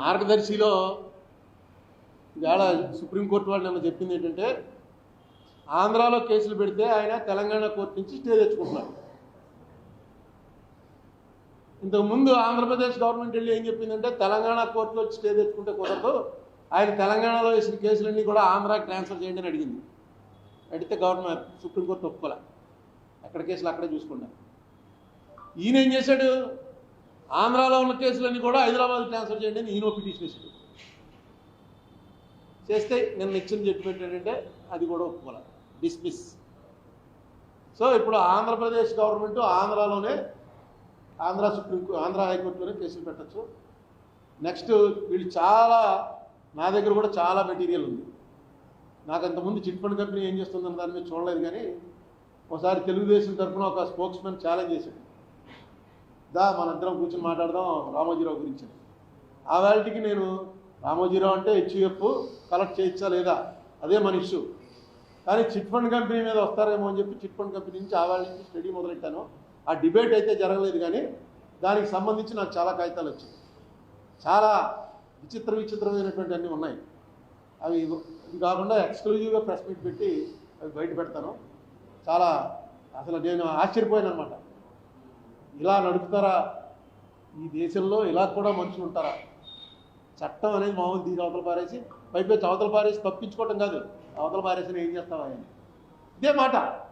మార్గదర్శిలో ఇవాళ సుప్రీంకోర్టు వాళ్ళు నిన్న చెప్పింది ఏంటంటే ఆంధ్రాలో కేసులు పెడితే ఆయన తెలంగాణ కోర్టు నుంచి స్టే తెచ్చుకుంటున్నారు. ఇంతకుముందు ఆంధ్రప్రదేశ్ గవర్నమెంట్ వెళ్ళి ఏం చెప్పిందంటే తెలంగాణ కోర్టులో స్టే తెచ్చుకుంటే కుదరదు ఆయన తెలంగాణలో వేసిన కేసులన్నీ కూడా ఆంధ్రాకి ట్రాన్స్ఫర్ చేయండి అని అడిగింది. అడిగితే గవర్నమెంట్ సుప్రీంకోర్టు ఒప్పుకోలే. ఎక్కడ కేసులు అక్కడే చూసుకున్నారు. ఈయన ఏం చేశాడు? ఆంధ్రాలో ఉన్న కేసులన్నీ కూడా హైదరాబాద్ ట్రాన్స్ఫర్ చేయండి అని ఈయన పిటిషన్ ఇచ్చింది చేస్తే నేను ఇచ్చిన జడ్జిమెంట్ ఏంటంటే అది కూడా ఒప్పుకోలే. డిస్మిస్ సో ఇప్పుడు ఆంధ్రప్రదేశ్ గవర్నమెంట్ ఆంధ్రాలోనే ఆంధ్ర సుప్రీం ఆంధ్ర హైకోర్టులోనే కేసులు పెట్టచ్చు. నెక్స్ట్ వీళ్ళు చాలా నా దగ్గర కూడా చాలా మెటీరియల్ ఉంది. నాకు అంతకుముందు చిట్ ఫండ్ కంపెనీ ఏం చేస్తుందని దాని మీద చూడలేదు కానీ ఒకసారి తెలుగుదేశం తరఫున ఒక స్పోక్స్ మ్యాన్ ఛాలెంజ్ చేశాడు. దా మనిద్దరం కూర్చొని మాట్లాడదాం రామోజీరావు గురించి ఆ వేళటికి నేను రామోజీరావు అంటే హెచ్యుఎఫ్ కలెక్ట్ చేయొచ్చా లేదా? అదే మన ఇష్యూ. కానీ చిట్ ఫండ్ కంపెనీ మీద వస్తారేమో అని చెప్పి చిట్ ఫండ్ కంపెనీ నుంచి ఆ వేళ నుంచి స్టడీ మొదలెట్టాను. ఆ డిబేట్ అయితే జరగలేదు కానీ దానికి సంబంధించి నాకు చాలా కాగితాలు వచ్చాయి. చాలా విచిత్ర విచిత్రమైనటువంటి అన్నీ ఉన్నాయి. అవి ఇది కాకుండా ఎక్స్క్లూజివ్గా ప్రెస్ మీట్ పెట్టి అవి బయట పెడతాను. చాలా అసలు నేను ఆశ్చర్యపోయాను అనమాట ఇలా నడుపుతారా? ఈ దేశంలో ఇలా కూడా మనుషులు ఉంటారా? చట్టం అనేది మామూలు తీసి అవతల పారేసి పైపై అవతల పారేసి తప్పించుకోవటం కాదు. అవతల పారేసిన ఏం చేస్తావా ఇదే మాట.